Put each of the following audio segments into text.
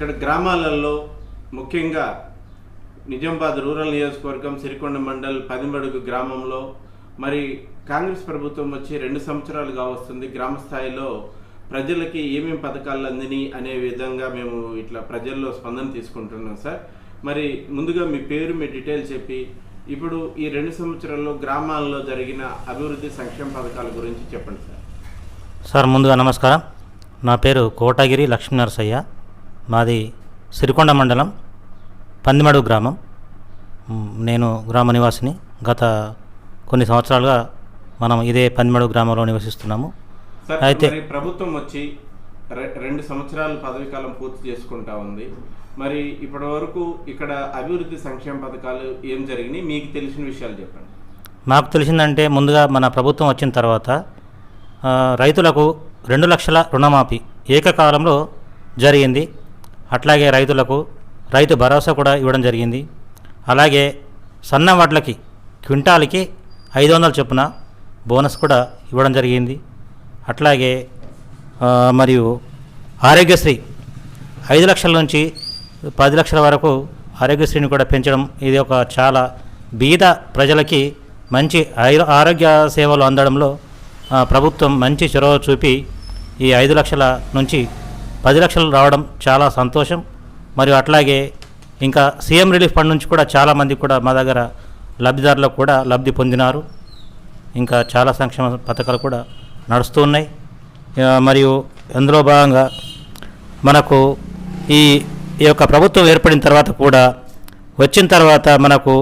ఇక్కడ గ్రామాలలో ముఖ్యంగా నిజామాబాద్ రూరల్ నియోజకవర్గం సిరికొండ మండల్ పదిమడుగు గ్రామంలో మరి కాంగ్రెస్ ప్రభుత్వం వచ్చి రెండు సంవత్సరాలుగా వస్తుంది. గ్రామ స్థాయిలో ప్రజలకి ఏమేమి పథకాలు అందిని అనే విధంగా మేము ఇట్లా ప్రజల్లో స్పందన తీసుకుంటున్నాం సార్. మరి ముందుగా మీ పేరు మీ డీటెయిల్ చెప్పి ఇప్పుడు ఈ రెండు సంవత్సరాల్లో గ్రామాల్లో జరిగిన అభివృద్ధి సంక్షేమ పథకాల గురించి చెప్పండి సార్. సార్ ముందుగా నమస్కారం. నా పేరు కోటగిరి లక్ష్మీనరసయ్య. మాది సిరికొండ మండలం పందిమడుగు గ్రామం. నేను గ్రామ నివాసిని. గత కొన్ని సంవత్సరాలుగా మనం ఇదే పందిమడుగు గ్రామంలో నివసిస్తున్నాము. అయితే- ప్రభుత్వం వచ్చి రెండు సంవత్సరాలు పదవి కాలం పూర్తి చేసుకుంటా ఉంది. మరి ఇప్పటి వరకు ఇక్కడ అభివృద్ధి సంక్షేమ పథకాలు ఏం జరిగినాయి? మీకు తెలిసిన విషయాలు చెప్పండి. మాకు తెలిసిందంటే ముందుగా మన ప్రభుత్వం వచ్చిన తర్వాత రైతులకు రెండు లక్షల రుణమాఫీ ఏకకాలంలో జరిగింది. అట్లాగే రైతులకు రైతు భరోసా కూడా ఇవ్వడం జరిగింది. అలాగే సన్న వడ్లకి క్వింటాల్కి ఐదు వందల చొప్పున బోనస్ కూడా ఇవ్వడం జరిగింది. అట్లాగే మరియు ఆరోగ్యశ్రీ ఐదు లక్షల నుంచి పది లక్షల వరకు ఆరోగ్యశ్రీని కూడా పెంచడం ఇది ఒక చాలా బీద ప్రజలకి మంచి ఆరోగ్య సేవలు అందడంలో ప్రభుత్వం మంచి చొరవ చూపి ఈ ఐదు లక్షల నుంచి పది లక్షలు రావడం చాలా సంతోషం. మరియు అట్లాగే ఇంకా సీఎం రిలీఫ్ ఫండ్ నుంచి కూడా చాలామంది కూడా మా దగ్గర లబ్ధిదారులకు కూడా లబ్ధి పొందినారు. ఇంకా చాలా సంక్షేమ పథకాలు కూడా నడుస్తూ ఉన్నాయి. మరియు అందులో భాగంగా మనకు ఈ ఈ యొక్క ప్రభుత్వం ఏర్పడిన తర్వాత కూడా వచ్చిన తర్వాత మనకు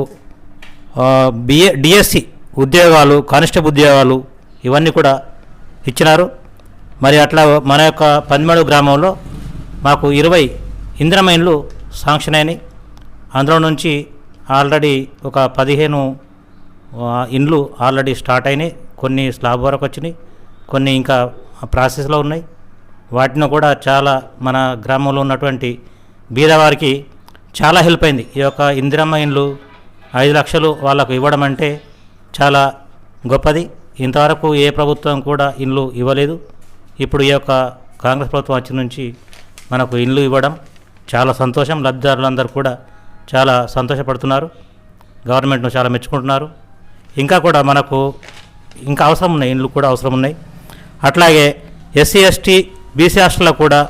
బిఏ డిఎస్సి ఉద్యోగాలు కానిస్టేబుల్ ఉద్యోగాలు ఇవన్నీ కూడా ఇచ్చినారు. మరి అట్లా మన యొక్క పదిమేడు గ్రామంలో మాకు ఇరవై ఇంద్రమైన్లు శాంక్షన్ అయినాయి. అందులో నుంచి ఆల్రెడీ ఒక పదిహేను ఇండ్లు ఆల్రెడీ స్టార్ట్ అయినాయి. కొన్ని స్లాబ్ వరకు వచ్చినాయి. కొన్ని ఇంకా ప్రాసెస్లో ఉన్నాయి. వాటిని కూడా చాలా మన గ్రామంలో ఉన్నటువంటి బీదవారికి చాలా హెల్ప్ అయింది. ఈ యొక్క ఇందిరమ్మ ఇండ్లు ఐదు లక్షలు వాళ్ళకు ఇవ్వడం అంటే చాలా గొప్పది. ఇంతవరకు ఏ ప్రభుత్వం కూడా ఇండ్లు ఇవ్వలేదు. ఇప్పుడు ఈ యొక్క కాంగ్రెస్ ప్రభుత్వం వచ్చిన నుంచి మనకు ఇండ్లు ఇవ్వడం చాలా సంతోషం. లబ్ధిదారులందరూ కూడా చాలా సంతోషపడుతున్నారు. గవర్నమెంట్ను చాలా మెచ్చుకుంటున్నారు. ఇంకా కూడా మనకు ఇంకా అవసరం ఉన్నాయి. ఇండ్లు కూడా అవసరం ఉన్నాయి. అట్లాగే ఎస్సీ ఎస్టీ బీసీ హాస్టల్లో కూడా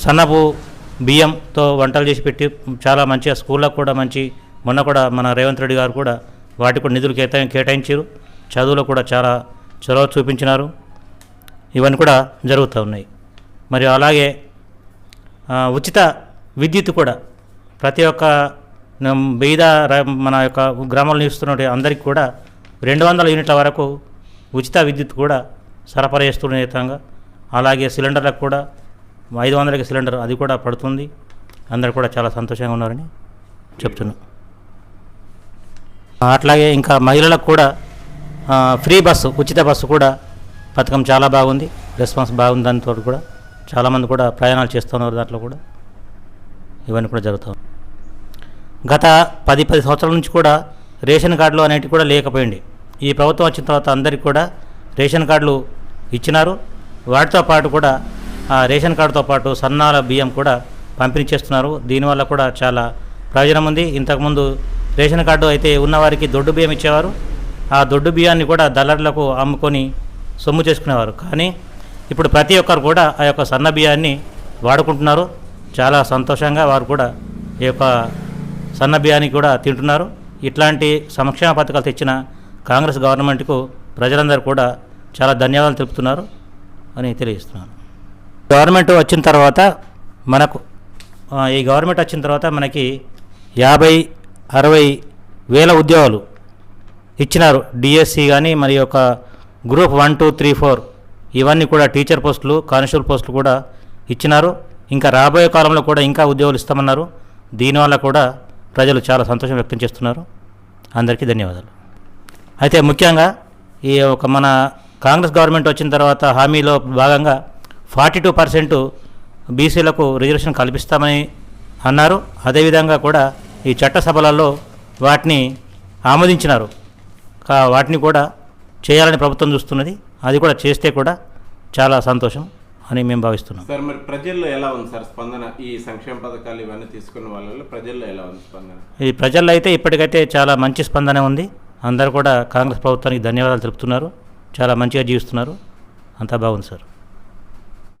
సన్నపు బియ్యంతో వంటలు చేసి పెట్టి చాలా మంచిగా స్కూళ్ళకు కూడా మంచి మొన్న కూడా మన రేవంత్ రెడ్డి గారు కూడా వాటికి కూడా నిధులు కేటాయి కేటాయించారు. చదువులో కూడా చాలా చొరవ చూపించినారు. ఇవన్నీ కూడా జరుగుతూ ఉన్నాయి. మరియు అలాగే ఉచిత విద్యుత్ కూడా ప్రతి ఒక్క బీద మన యొక్క గ్రామంలో నివసిస్తున్న అందరికీ కూడా రెండు వందల యూనిట్ల వరకు ఉచిత విద్యుత్ కూడా సరఫరా చేస్తున్న విధంగా అలాగే సిలిండర్లకు కూడా ఐదు వందలకి సిలిండర్ అది కూడా పడుతుంది. అందరు కూడా చాలా సంతోషంగా ఉన్నారని చెప్తున్నాను. అట్లాగే ఇంకా మహిళలకు కూడా ఫ్రీ బస్సు ఉచిత బస్సు కూడా పథకం చాలా బాగుంది. రెస్పాన్స్ బాగుంది దానితో కూడా చాలామంది కూడా ప్రయాణాలు చేస్తున్నారు దాంట్లో కూడా. ఇవన్నీ కూడా జరుగుతాం గత పది పది సంవత్సరాల నుంచి కూడా రేషన్ కార్డులు అనేటివి కూడా లేకపోయింది. ఈ ప్రభుత్వం వచ్చిన తర్వాత అందరికీ కూడా రేషన్ కార్డులు ఇచ్చినారు. వాటితో పాటు కూడా ఆ రేషన్ కార్డుతో పాటు సన్నాల బియ్యం కూడా పంపిణీ చేస్తున్నారు. దీనివల్ల కూడా చాలా ప్రయోజనం ఉంది. ఇంతకుముందు రేషన్ కార్డు అయితే ఉన్నవారికి దొడ్డు బియ్యం ఇచ్చేవారు. ఆ దొడ్డు బియ్యాన్ని కూడా దళారులకు అమ్ముకొని సొమ్ము చేసుకునేవారు. కానీ ఇప్పుడు ప్రతి ఒక్కరు కూడా ఆ యొక్క సన్న బియ్యాన్ని వాడుకుంటున్నారు. చాలా సంతోషంగా వారు కూడా ఈ యొక్క సన్న బియ్యాన్ని కూడా తింటున్నారు. ఇట్లాంటి సంక్షేమ పథకాలు తెచ్చిన కాంగ్రెస్ గవర్నమెంట్కు ప్రజలందరూ కూడా చాలా ధన్యవాదాలు తెలుపుతున్నారు అని తెలియజేస్తున్నాను. గవర్నమెంట్ వచ్చిన తర్వాత మనకు ఈ గవర్నమెంట్ వచ్చిన తర్వాత మనకి యాభై అరవై వేల ఉద్యోగాలు ఇచ్చినారు. డిఎస్సి కానీ మరి యొక్క group one two three four ఇవన్నీ కూడా టీచర్ పోస్టులు కానిస్టేబుల్ పోస్టులు కూడా ఇచ్చినారు. ఇంకా రాబోయే కాలంలో కూడా ఇంకా ఉద్యోగాలు ఇస్తామన్నారు. దీనివల్ల కూడా ప్రజలు చాలా సంతోషం వ్యక్తం చేస్తున్నారు. అందరికీ ధన్యవాదాలు. అయితే ముఖ్యంగా ఈ ఒక మన కాంగ్రెస్ గవర్నమెంట్ వచ్చిన తర్వాత హామీలో భాగంగా ఫార్టీ టూ పర్సెంట్ బీసీలకు రిజర్వేషన్ కల్పిస్తామని అన్నారు. అదేవిధంగా కూడా ఈ చట్టసభలలో వాటిని ఆమోదించినారు. కా- వాటిని కూడా చేయాలని ప్రభుత్వం చూస్తున్నది. అది కూడా చేస్తే కూడా చాలా సంతోషం అని మేము భావిస్తున్నాం. సార్ మరి ప్రజల్లో ఎలా ఉంది సార్ స్పందన? ఈ సంక్షేమ పథకాలు ఇవన్నీ తీసుకున్న వాళ్ళలో ప్రజల్లో ఎలా ఉంది స్పందన? ఈ ప్రజల్లో అయితే ఇప్పటికైతే చాలా మంచి స్పందన ఉంది. అందరూ కూడా కాంగ్రెస్ ప్రభుత్వానికి ధన్యవాదాలు తెలుపుతున్నారు. చాలా మంచిగా జీవిస్తున్నారు. అంతా బాగుంది సార్.